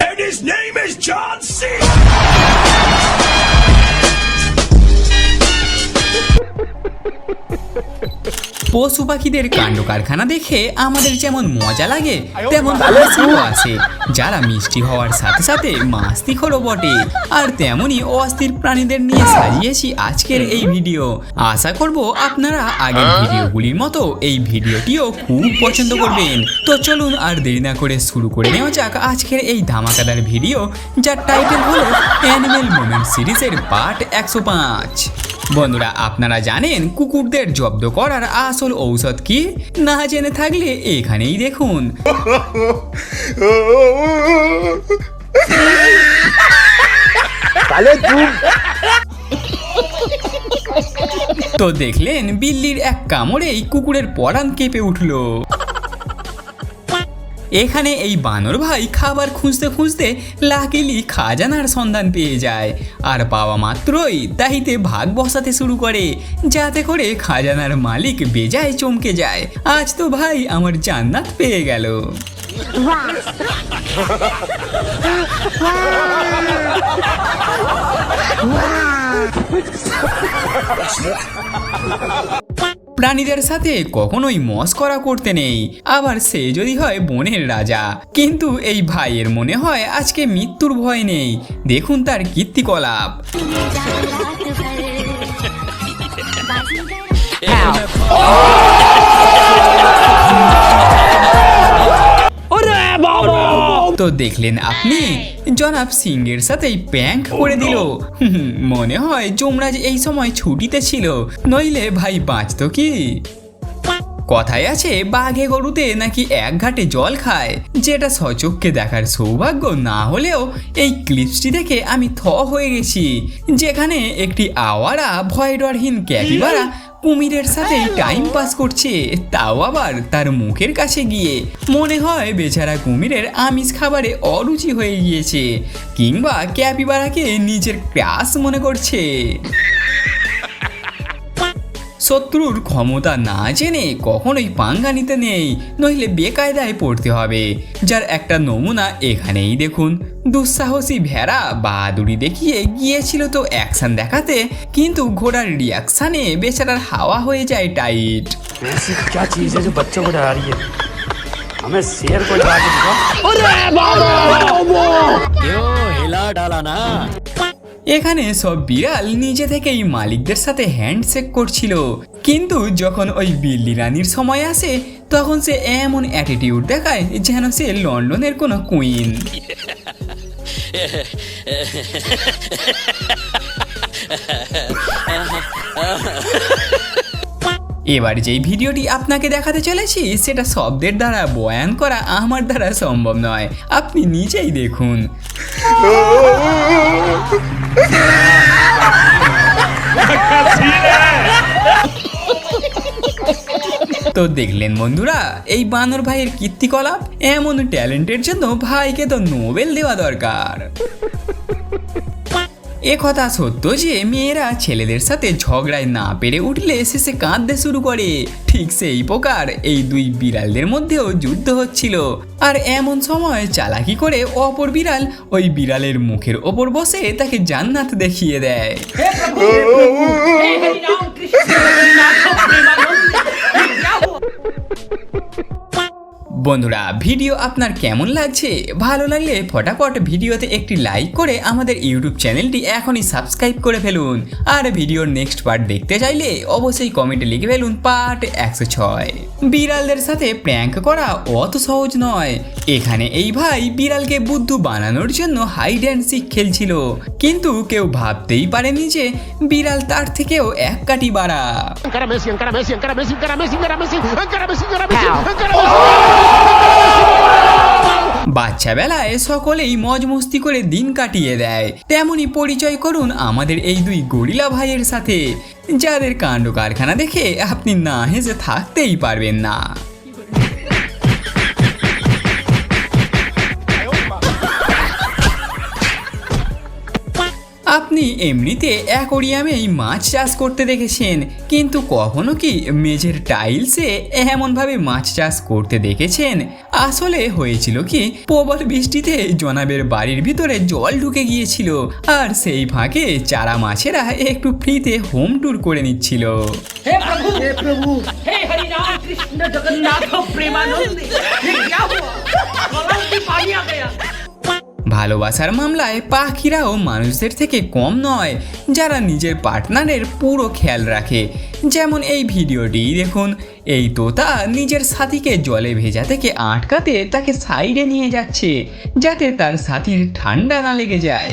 And his name is John C. পশু পাখিদের কাণ্ড কারখানা দেখে আমাদের যেমন মজা লাগে তেমন হাসিও আসে যারা মিষ্টি হওয়ার সাথে সাথে মাস্তিখরও বটে। আর তেমনই অস্থির প্রাণীদের নিয়ে সাজিয়েছি আজকের এই ভিডিও। আশা করব আপনারা আগের ভিডিওগুলির মতো এই ভিডিওটিও খুব পছন্দ করবেন। তো চলুন আর দেরি না করে শুরু করে নেওয়া যাক আজকের এই ধামাকাদার ভিডিও যার টাইটেল হলো অ্যানিমেল মোমেন্ট সিরিজের পার্ট একশো পাঁচ। বন্ধুরা আপনারা জানেন কুকুরদের জব্দ করার আসল ঔষধ কি? না জেনে থাকলে এখানেই দেখুন। তো দেখলেন বিল্লির এক কামড়েই কুকুরের পরাণ কেঁপে উঠল। এখানে এই বানর ভাই খাবার খুঁজতে খুঁজতে লাকিলি খাজানার সন্ধান পেয়ে যায়। আর পাওয়া মাত্রই তাহিতে ভাগ বসাতে শুরু করে, যাতে করে খাজানার মালিক বেজায় চমকে যায়। আজ তো ভাই আমার জান্নাত পেয়ে গেল। প্রাণীদের সাথে কখনোই মস্করা করতে নেই। আবার সে যদি হয় বনের রাজা। কিন্তু এই ভাইয়ের মনে হয় আজকে মৃত্যুর ভয় নেই। দেখুন তার কীর্তিকলাপ। তো দেখলেন আপনি? জনাব সিং এর সাথেই প্যাঙ্ক করে দিল। মনে হয় যমরাজ এই সময় ছুটিতে ছিল, নইলে ভাই বাঁচত কি? কথায় আছে, বাঘে গরুতে নাকি এক ঘাটে জল খায়। যেটা সচক্ষে দেখার সৌভাগ্য না হলেও এই ক্লিপসটি দেখে আমি থ হয়ে গেছি। যেখানে একটি আওয়ারা ভয় ডরহীন ক্যাপিবারা কুমিরের সাথে টাইম পাস করছে, তাও আবার তার মুখের কাছে গিয়ে। মনে হয় বেচারা কুমিরের আমিষ খাবারে অরুচি হয়ে গিয়েছে, কিংবা ক্যাপিবারাকে নিজের ক্রাস মনে করছে। শত্রুর ক্ষমতা না জেনে কখনোই পাঙ্গা নিতে নেই নইলে বেকায়দায় পড়তে হবে যার একটা নমুনা এখানেই দেখুন দুঃসাহসী ভেড়া বাহাদুরি দেখিয়ে গিয়েছিল তো অ্যাকশন দেখাতে কিন্তু ঘোড়ার রিয়াকশানে বেচারার হাওয়া হয়ে যায় টাইট ऐसी क्या चीज है जो बच्चों को डरा रही है हमें शेर को डरा के दिखाओ क्यों हिला डाला ना এখানে সব বিড়াল নিজে থেকেই মালিকদের সাথে হ্যান্ডশেক করছিল। কিন্তু যখন ওই বিল্লি রানীর সময় আসে, তখন সে এমন অ্যাটিটিউড দেখায় যেন সে লন্ডনের কোনো কুইন এবার যেই ভিডিওটি আপনাকে দেখাতে চলেছি, সেটা শব্দের দ্বারা বয়ান করা আমার দ্বারা সম্ভব নয়। আপনি নিজেই দেখুন। তো দেখলেন বন্ধুরা, এই বানর ভাইয়ের কীর্তিকলাপ এমন ট্যালেন্টের জন্য ভাইকে তো নোবেল দেওয়া দরকার। এ কথা সত্য যে মেয়েরা ছেলেদের সাথে ঝগড়ায় না পেরে উঠলে শেষে কাঁদতে শুরু করে। ঠিক সেই প্রকার এই দুই বিড়ালদের মধ্যেও যুদ্ধ হচ্ছিল। আর এমন সময় চালাকি করে অপর বিড়াল ওই বিড়ালের মুখের ওপর বসে তাকে জান্নাত দেখিয়ে দেয়। বন্ধুরা ভিডিও আপনার কেমন লাগছে? ভালো লাগলে ফটাফট ভিডিওতে একটি লাইক করে আমাদের ইউটিউব চ্যানেলটি এখনই সাবস্ক্রাইব করে ফেলুন। আর ভিডিওর নেক্সট পার্ট দেখতে চাইলে অবশ্যই কমেন্টে লিখে ফেলুন পার্ট একশো ছয়। বিড়ালদের সাথে প্র্যাঙ্ক করা অত সহজ নয়। এখানে এই ভাই বিড়ালকে বুদ্ধু বানানোর জন্য হাইড অ্যান্ড সিক খেলছিল। কিন্তু কেউ ভাবতেই পারেনি যে বিড়াল তার থেকেও এক কাটি বাড়া। Encara বাচ্চা বেলায় সকলেই মজ মস্তি করে দিন কাটিয়ে দেয়। তেমনই পরিচয় করুন আমাদের এই দুই গরিলা ভাইয়ের সাথে, যাদের কাণ্ড কারখানা দেখে আপনি না হেসে থাকতেই পারবেন না। আপনি এমনিতে অ্যাকোরিয়ামেই মাছ চাষ করতে দেখেছেন কিন্তু কখনো কি মেঝের টাইলসে এমনভাবে মাছ চাষ করতে দেখেছেন আসলে হয়েছিল কি প্রবল বৃষ্টিতে জনাবের বাড়ির ভিতরে জল ঢুকে গিয়েছিল আর সেই ফাঁকে চারা মাছেরা একটু ফ্রিতে হোম ট্যুর করে নিচ্ছিল हे प्रभु हे प्रभु हे हरि राम कृष्ण जगन्नाथ प्रेमानंद ये क्या हुआ गलाव में पानी आ गया ভালোবাসার মামলায় পাখিরাও মানুষদের থেকে কম নয়, যারা নিজের পার্টনারের পুরো খেয়াল রাখে। যেমন এই ভিডিওটি, দেখুন, এই তোতা নিজের সাথীকে জলে ভেজা থেকে আটকাতে তাকে সাইডে নিয়ে যাচ্ছে, যাতে তার সাথীর ঠান্ডা না লেগে যায়।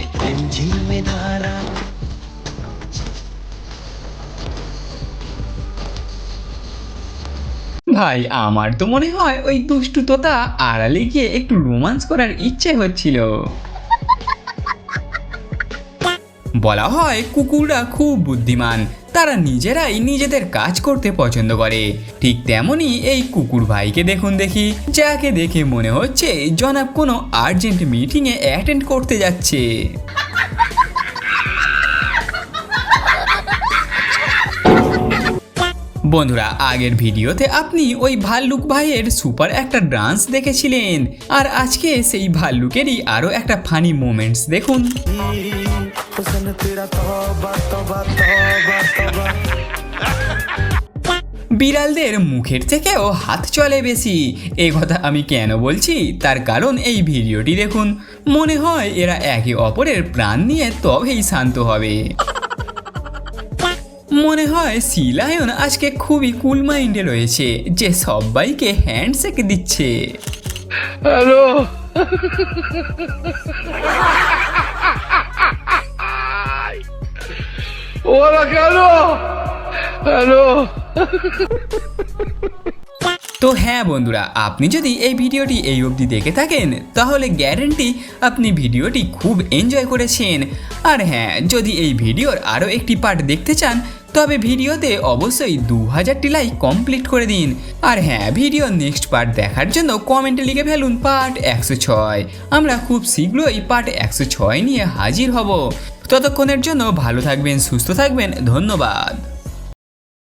ভাই, আমার তো মনে হয় ওই দুষ্টু তোতা আড়ালে গিয়ে একটু রোমান্স করার ইচ্ছে হচ্ছিল। বলা হয় কুকুররা খুব বুদ্ধিমান। তারা নিজেরাই নিজেদের কাজ করতে পছন্দ করে। ঠিক তেমনই এই কুকুর ভাইকে দেখুন দেখি। যাকে দেখে মনে হচ্ছে জনাব কোনো আর্জেন্ট মিটিংয়ে অ্যাটেন্ড করতে যাচ্ছে। বন্ধুরা, আগের ভিডিওতে আপনি ওই ভাল্লুক ভাইয়ের সুপার একটা ডান্স দেখেছিলেন। আর আজকে সেই ভাল্লুকেরই আরও একটা ফানি মোমেন্টস দেখুন। বিড়ালদের মুখের থেকেও হাত চলে বেশি। এ কথা আমি কেন বলছি? তার কারণ এই ভিডিওটি দেখুন। মনে হয় এরা একে অপরের প্রাণ নিয়ে তবেই শান্ত হবে। মনে হয় সিলায়ন আজকে খুবই কুল মাইন্ডে রয়েছে যে সবাইকে হ্যান্ডশেক দিচ্ছে। তো হ্যাঁ বন্ধুরা, আপনি যদি এই ভিডিওটি এই অবধি দেখে থাকেন, তাহলে গ্যারেন্টি আপনি ভিডিওটি খুব এনজয় করেছেন। আর হ্যাঁ যদি এই ভিডিওর আরও একটি পার্ট দেখতে চান, তবে ভিডিওতে অবশ্যই দু হাজারটি লাইক কমপ্লিট করে দিন। আর হ্যাঁ ভিডিও নেক্সট পার্ট দেখার জন্য কমেন্টে লিখে ফেলুন পার্ট একশো ছয়। আমরা খুব শীঘ্রই পার্ট একশো ছয় নিয়ে হাজির হব। ততক্ষণের জন্য ভালো থাকবেন, সুস্থ থাকবেন, ধন্যবাদ।